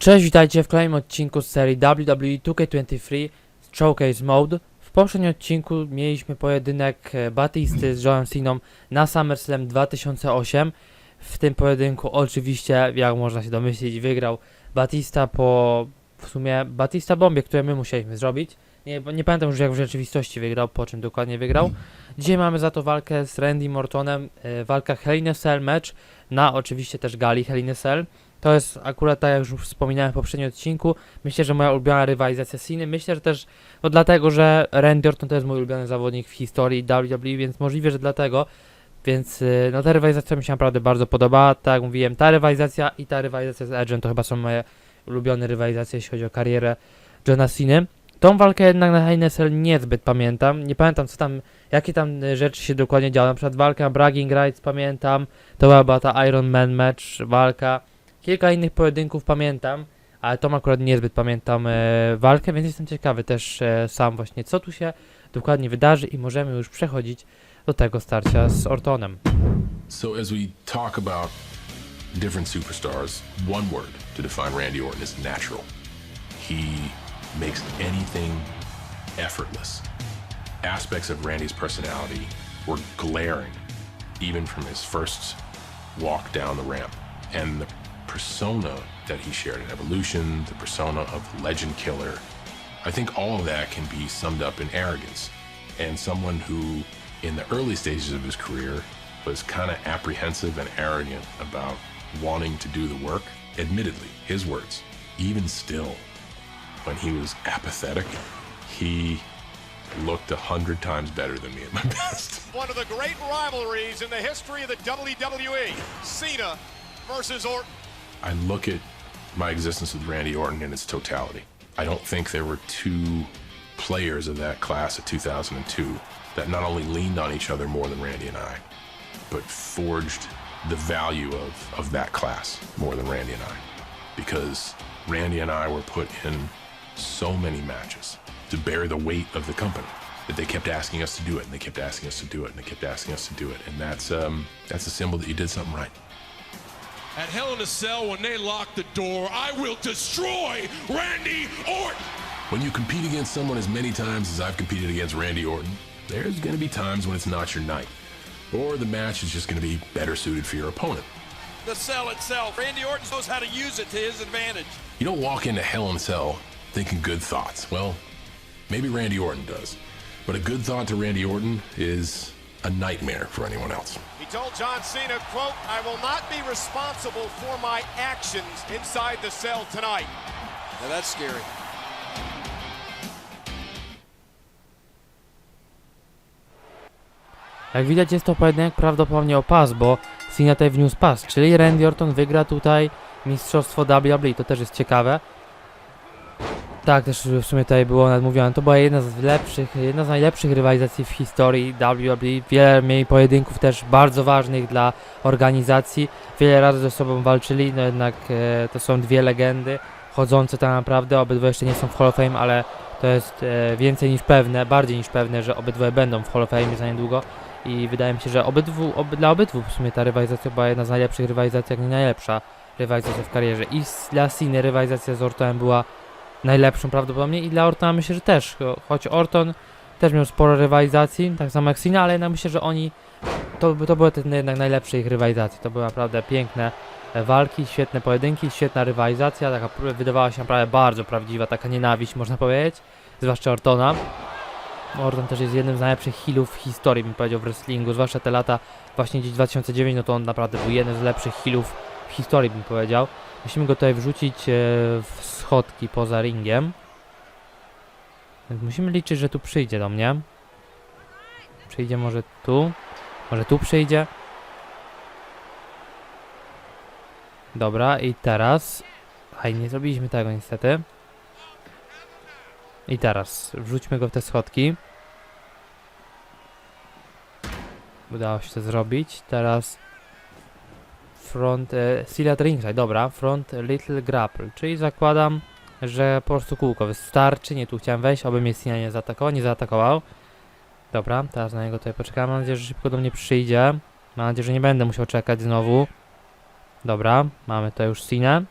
Cześć, witajcie w kolejnym odcinku z serii WWE 2K23 Showcase Mode. W poprzednim odcinku mieliśmy pojedynek e, Batisty z Johnem Ceną na SummerSlam 2008. W tym pojedynku oczywiście, jak można się domyślić, wygrał Batista po w sumie Batista bombie, które my musieliśmy zrobić. Nie, nie pamiętam już jak w rzeczywistości wygrał, po czym dokładnie wygrał. Dzisiaj mamy za to walkę z Randy Mortonem, e, walka Hell in a Cell match na oczywiście też gali Hell in a Cell. To jest akurat tak jak już wspominałem w poprzednim odcinku. Myślę, że moja ulubiona rywalizacja Ciny. Myślę, że też no dlatego, że Randy Orton to jest mój ulubiony zawodnik w historii WWE, więc możliwe, że dlatego. Więc y, no ta rywalizacja mi się naprawdę bardzo podoba. Tak jak mówiłem, ta rywalizacja i ta rywalizacja z Edge'em to chyba są moje ulubione rywalizacje, jeśli chodzi o karierę Johna Ceny. Tą walkę jednak na HNSL niezbyt pamiętam. Nie pamiętam co tam, jakie tam y, rzeczy się dokładnie działy. Na przykład walka Bragging Rights pamiętam. To była chyba ta Iron Man match, walka. Kilka innych pojedynków pamiętam, ale tą akurat niezbyt pamiętam e, walkę, więc jestem ciekawy też e, sam właśnie, co tu się dokładnie wydarzy i możemy już przechodzić do tego starcia z Ortonem. So, as we talk about different superstars, one word to define Randy Orton is natural. He makes anything effortless. Aspects of Randy's personality were glaring, even from his first walk down the ramp. And the persona that he shared in Evolution, the persona of Legend Killer, I think all of that can be summed up in arrogance. And someone who, in the early stages of his career, was kind of apprehensive and arrogant about wanting to do the work. Admittedly, his words, even still, when he was apathetic, he looked a hundred times better than me at my best. one of the great rivalries in the history of the WWE. Cena versus Orton. I look at my existence with Randy Orton in its totality. I don't think there were two players of that class of 2002 that not only leaned on each other more than Randy and I, but forged the value of, of that class more than Randy and I. Because Randy and I were put in so many matches to bear the weight of the company that they kept asking us to do it and they kept asking us to do it and they kept asking us to do it. And that's um, that's a symbol that you did something right. At Hell in a Cell, when they lock the door, I will destroy Randy Orton. When you compete against someone as many times as I've competed against Randy Orton, there's going to be times when it's not your night. Or the match is just going to be better suited for your opponent. The cell itself. Randy Orton knows how to use it to his advantage. You don't walk into Hell in a Cell thinking good thoughts. Well, maybe Randy Orton does. But a good thought to Randy Orton is a nightmare for anyone else. He told John Cena, quote, I will not be responsible for my actions inside the cell tonight. Now that's scary. Jak widać jest to pojedynek prawdopodobnie o pas, bo Cena tutaj wniósł pas, czyli Randy Orton wygra tutaj mistrzostwo WWE, to też jest ciekawe. Tak, też w sumie tutaj było nawet mówione, to była jedna z lepszych, jedna z najlepszych rywalizacji w historii WWE. Wiele mieli pojedynków też bardzo ważnych dla organizacji, wiele razy ze sobą walczyli, no jednak e, to są dwie legendy chodzące tak naprawdę, obydwoje jeszcze nie są w Hall of Fame, ale to jest e, więcej niż pewne, bardziej niż pewne, że obydwoje będą w Hall of Fame za niedługo i wydaje mi się, że obydwu, ob, dla obydwu w sumie ta rywalizacja była jedna z najlepszych rywalizacji, jak nie najlepsza rywalizacja w karierze. I dla Ceny rywalizacja z Ortonem była najlepszą prawdopodobnie i dla Ortona myślę, że też, cho- choć Orton też miał sporo rywalizacji, tak samo jak Cena, ale jednak myślę, że oni, to, to były te jednak najlepsze ich rywalizacje, to były naprawdę piękne e, walki, świetne pojedynki, świetna rywalizacja, taka wydawała się naprawdę bardzo prawdziwa, taka nienawiść można powiedzieć, zwłaszcza Ortona. Orton też jest jednym z najlepszych healów w historii, bym powiedział, w wrestlingu, zwłaszcza te lata właśnie gdzieś 2009, no to on naprawdę był jeden z lepszych healów historii, bym powiedział. Musimy go tutaj wrzucić e, w schodki poza ringiem. Więc musimy liczyć, że tu przyjdzie do mnie. Przyjdzie może tu. Może tu przyjdzie. Dobra, i teraz... Aj, nie zrobiliśmy tego niestety. I teraz wrzućmy go w te schodki. Udało się to zrobić. Teraz front e, seal at ringside, dobra, front little grapple, czyli zakładam, że po prostu kółko wystarczy, nie tu chciałem wejść, oby mnie Cena nie zaatakował, nie zaatakował. Dobra, teraz na niego tutaj poczekam, mam nadzieję, że szybko do mnie przyjdzie. Mam nadzieję, że nie będę musiał czekać znowu. Dobra, mamy to już Cena.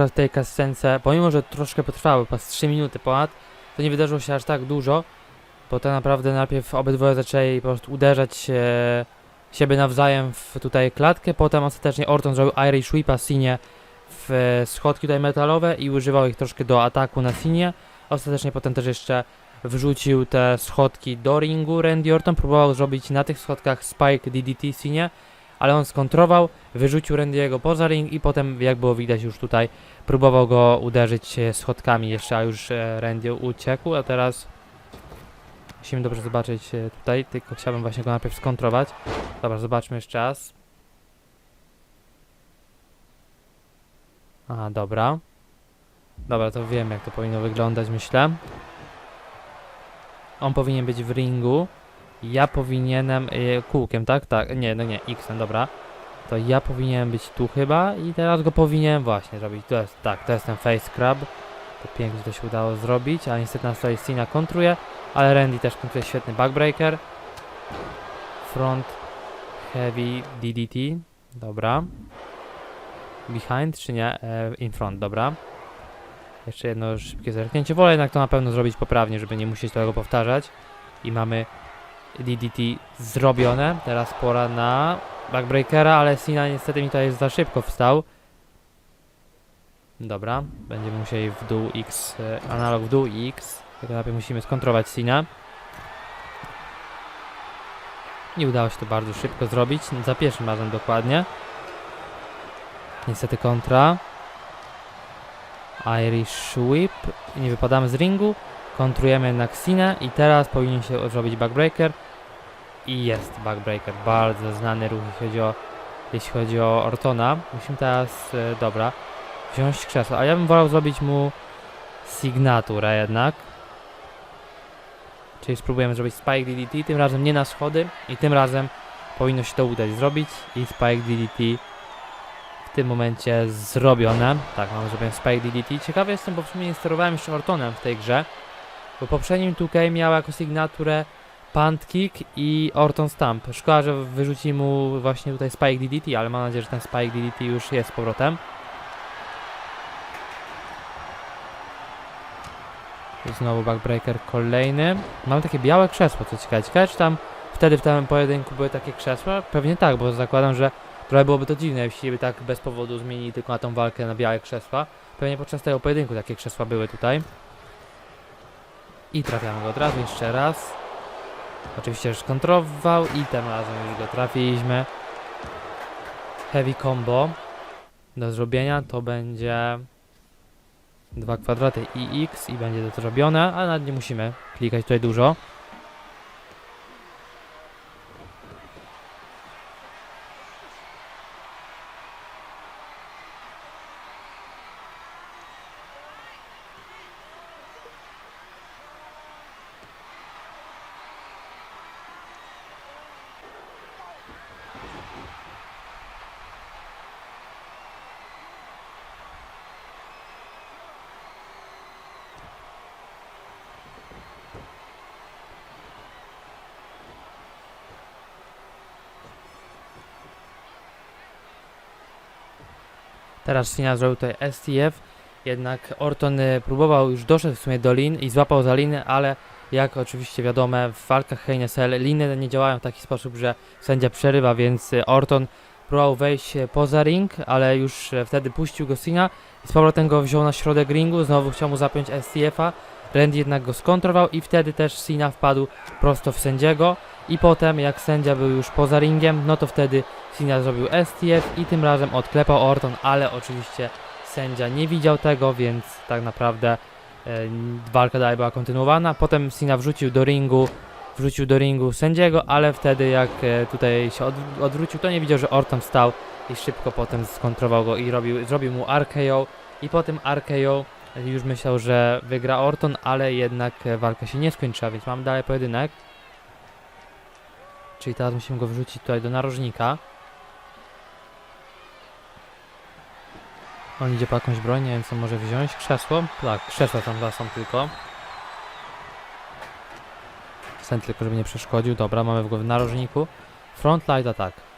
Akurat w tej kascence, pomimo że troszkę potrwały, pas 3 minuty ponad, to nie wydarzyło się aż tak dużo, bo tak naprawdę najpierw obydwoje zaczęli po prostu uderzać się, siebie nawzajem w tutaj klatkę, potem ostatecznie Orton zrobił Irish Whipa Sinie w e, schodki tutaj metalowe i używał ich troszkę do ataku na Sinie. Ostatecznie potem też jeszcze wrzucił te schodki do ringu. Randy Orton próbował zrobić na tych schodkach Spike DDT Sinie, ale on skontrował, wyrzucił Randy'ego poza ring i potem, jak było widać już tutaj, próbował go uderzyć e, schodkami jeszcze, a już e, Randy uciekł, a teraz musimy dobrze zobaczyć e, tutaj, tylko chciałbym właśnie go najpierw skontrować. Dobra, zobaczmy jeszcze raz. A, dobra. Dobra, to wiem jak to powinno wyglądać, myślę. On powinien być w ringu. Ja powinienem... E, kółkiem, tak? Tak. Nie, no nie, X, dobra. To ja powinienem być tu chyba i teraz go powinienem właśnie zrobić. To jest, tak, to jest ten face crab. To pięknie to się udało zrobić, a niestety nas tutaj Cena kontruje, ale Randy też kontruje świetny backbreaker. Front heavy DDT, dobra. Behind czy nie? E, in front, dobra. Jeszcze jedno szybkie zerknięcie. Wolę jednak to na pewno zrobić poprawnie, żeby nie musieć tego powtarzać. I mamy DDT zrobione. Teraz pora na backbreakera, ale Sina niestety mi tutaj za szybko wstał. Dobra, będziemy musieli w dół X, e, analog w dół X. Tylko najpierw musimy skontrować Sina. Nie udało się to bardzo szybko zrobić, za pierwszym razem dokładnie. Niestety kontra. Irish Whip. Nie wypadamy z ringu. Kontrujemy jednak Sinę i teraz powinien się zrobić backbreaker. I jest backbreaker. Bardzo znany ruch, jeśli chodzi o, jeśli chodzi o Ortona. Musimy teraz, e, dobra, wziąć krzesło. A ja bym wolał zrobić mu signaturę jednak. Czyli spróbujemy zrobić Spike DDT, tym razem nie na schody i tym razem powinno się to udać zrobić i Spike DDT w tym momencie zrobione. Tak, mamy zrobione Spike DDT. Ciekawy jestem, bo w sumie nie sterowałem jeszcze Ortonem w tej grze, bo poprzednim 2K miał jako sygnaturę Punt Kick i Orton Stamp. Szkoda, że wyrzuci mu właśnie tutaj Spike DDT, ale mam nadzieję, że ten Spike DDT już jest z powrotem. Znowu backbreaker kolejny. Mamy takie białe krzesło, co ciekawe. Ciekawe, czy tam wtedy w tym pojedynku były takie krzesła? Pewnie tak, bo zakładam, że trochę byłoby to dziwne, jeśli by tak bez powodu zmienili tylko na tą walkę na białe krzesła. Pewnie podczas tego pojedynku takie krzesła były tutaj. I trafiamy go od razu jeszcze raz. Oczywiście już kontrował i tym razem już go trafiliśmy. Heavy combo do zrobienia to będzie dwa kwadraty i x i będzie to zrobione, ale nawet nie musimy klikać tutaj dużo. Teraz Cena zrobił tutaj STF, jednak Orton y, próbował, już doszedł w sumie do lin i złapał za liny, ale jak oczywiście wiadome w walkach Cell liny nie działają w taki sposób, że sędzia przerywa, więc y, Orton próbował wejść y, poza ring, ale już wtedy puścił go Cena i z powrotem go wziął na środek ringu, znowu chciał mu zapiąć STF-a, Randy jednak go skontrował i wtedy też Cena wpadł prosto w sędziego i potem jak sędzia był już poza ringiem, no to wtedy Cena zrobił STF i tym razem odklepał Orton, ale oczywiście sędzia nie widział tego, więc tak naprawdę e, walka dalej była kontynuowana. Potem Cena wrzucił do ringu, wrzucił do ringu sędziego, ale wtedy jak e, tutaj się od, odwrócił, to nie widział, że Orton stał i szybko potem skontrował go i robił, zrobił mu RKO i po tym RKO już myślał, że wygra Orton, ale jednak e, walka się nie skończyła, więc mamy dalej pojedynek. Czyli teraz musimy go wrzucić tutaj do narożnika. On idzie po jakąś broń, nie wiem co może wziąć. Krzesło? Tak, krzesła tam dwa są tylko. Sen tylko, żeby nie przeszkodził. Dobra, mamy w narożniku. Front light attack.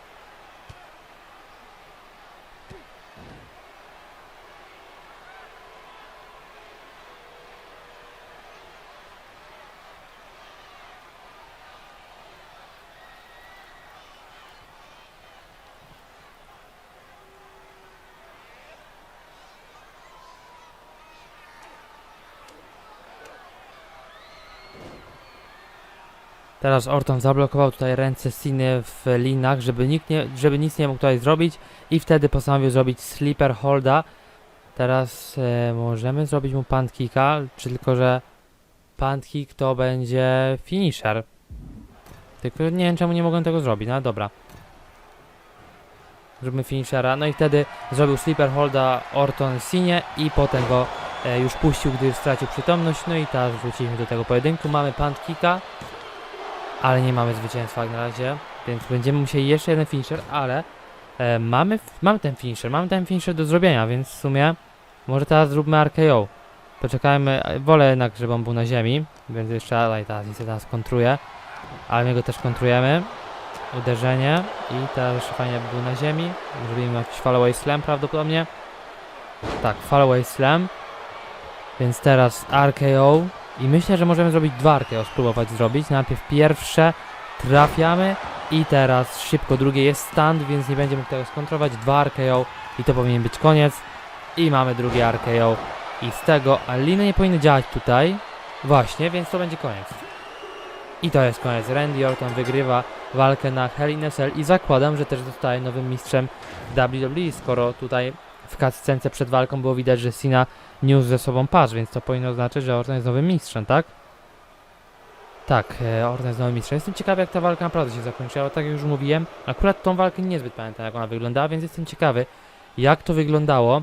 Teraz Orton zablokował tutaj ręce Siny w linach, żeby, nikt nie, żeby nic nie mógł tutaj zrobić i wtedy postanowił zrobić sleeper holda. Teraz e, możemy zrobić mu punt kicka, czy tylko, że punt kick to będzie finisher. Tylko nie wiem czemu nie mogłem tego zrobić, no dobra. Zróbmy finishera, no i wtedy zrobił sleeper holda Orton Sinie i potem go e, już puścił, gdy stracił przytomność, no i teraz wróciliśmy do tego pojedynku, mamy punt kicka ale nie mamy zwycięstwa na razie, więc będziemy musieli jeszcze jeden finisher, ale e, mamy, ten finisher, mamy ten finisher do zrobienia, więc w sumie może teraz zróbmy RKO. Poczekajmy, e, wolę jednak, żeby on był na ziemi, więc jeszcze tutaj teraz nic teraz kontruje, ale my go też kontrujemy. Uderzenie i teraz jeszcze fajnie by był na ziemi. Zrobimy jakiś fallaway slam prawdopodobnie. Tak, fallaway slam. Więc teraz RKO. I myślę, że możemy zrobić dwa RKO, spróbować zrobić. Najpierw pierwsze trafiamy i teraz szybko drugie jest stand, więc nie będzie mógł tego skontrować. Dwa RKO i to powinien być koniec. I mamy drugie RKO i z tego, a liny nie powinny działać tutaj. Właśnie, więc to będzie koniec. I to jest koniec. Randy Orton wygrywa walkę na Hell in a Cell i zakładam, że też zostaje nowym mistrzem WWE, skoro tutaj w cutscence przed walką było widać, że Cena niósł ze sobą pas, więc to powinno oznaczać, że Orton jest nowym mistrzem, tak? Tak, e, Orton jest nowym mistrzem. Jestem ciekawy, jak ta walka naprawdę się zakończyła. Tak jak już mówiłem, akurat tą walkę niezbyt pamiętam, jak ona wyglądała, więc jestem ciekawy, jak to wyglądało,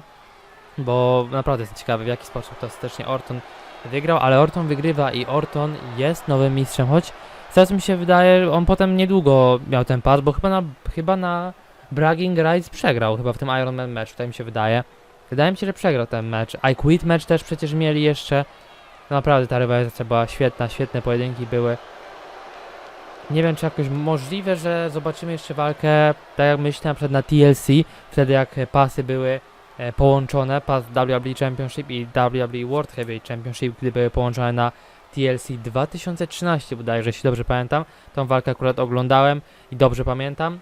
bo naprawdę jestem ciekawy, w jaki sposób to ostatecznie Orton wygrał, ale Orton wygrywa i Orton jest nowym mistrzem, choć teraz mi się wydaje, on potem niedługo miał ten pas, bo chyba na, chyba na Bragging Rights przegrał, chyba w tym Iron Man meczu, tak mi się wydaje. Wydaje mi się, że przegrał ten mecz. I Quit mecz też przecież mieli jeszcze. No naprawdę ta rywalizacja była świetna, świetne pojedynki były. Nie wiem, czy jakoś możliwe, że zobaczymy jeszcze walkę, tak jak na przykład na TLC, wtedy jak pasy były e, połączone, pas WWE Championship i WWE World Heavyweight Championship, gdy były połączone na TLC 2013 bodajże, jeśli dobrze pamiętam. Tą walkę akurat oglądałem i dobrze pamiętam.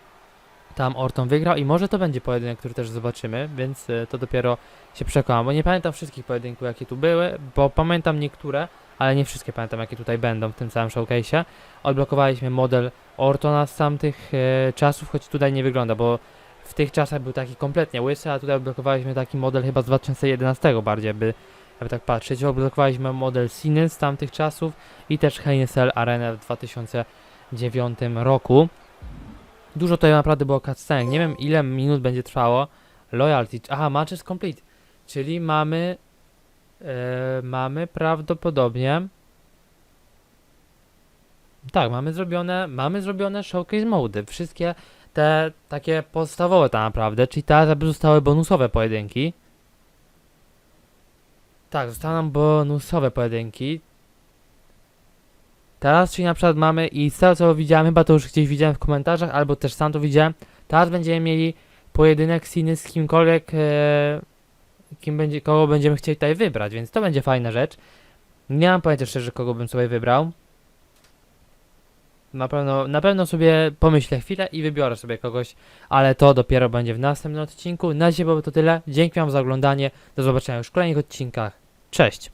Tam Orton wygrał i może to będzie pojedynek, który też zobaczymy, więc e, to dopiero się przekonam, bo nie pamiętam wszystkich pojedynków, jakie tu były, bo pamiętam niektóre, ale nie wszystkie pamiętam, jakie tutaj będą w tym całym showcase'ie. Odblokowaliśmy model Ortona z tamtych e, czasów, choć tutaj nie wygląda, bo w tych czasach był taki kompletnie łysy, a tutaj odblokowaliśmy taki model chyba z 2011 bardziej, by, aby tak patrzeć. Odblokowaliśmy model Ciny z tamtych czasów i też Hell in a Cell Arena w 2009 roku. Dużo tutaj naprawdę było cutscenek. Nie wiem ile minut będzie trwało. Loyalty. Aha, match is complete. Czyli mamy. E, mamy prawdopodobnie. Tak, mamy zrobione. Mamy zrobione showcase mody. Wszystkie te takie podstawowe tak naprawdę. Czyli teraz jakby zostały bonusowe pojedynki. Tak, zostały nam bonusowe pojedynki. Teraz, czyli na przykład mamy i z tego co widziałem, chyba to już gdzieś widziałem w komentarzach, albo też sam to widziałem, teraz będziemy mieli pojedynek Siny z kimkolwiek, e, kim będzie, kogo będziemy chcieli tutaj wybrać, więc to będzie fajna rzecz. Nie mam pojęcia szczerze, kogo bym sobie wybrał. Na pewno, na pewno sobie pomyślę chwilę i wybiorę sobie kogoś, ale to dopiero będzie w następnym odcinku. Na dzisiaj było to tyle. Dzięki Wam za oglądanie. Do zobaczenia już w kolejnych odcinkach. Cześć!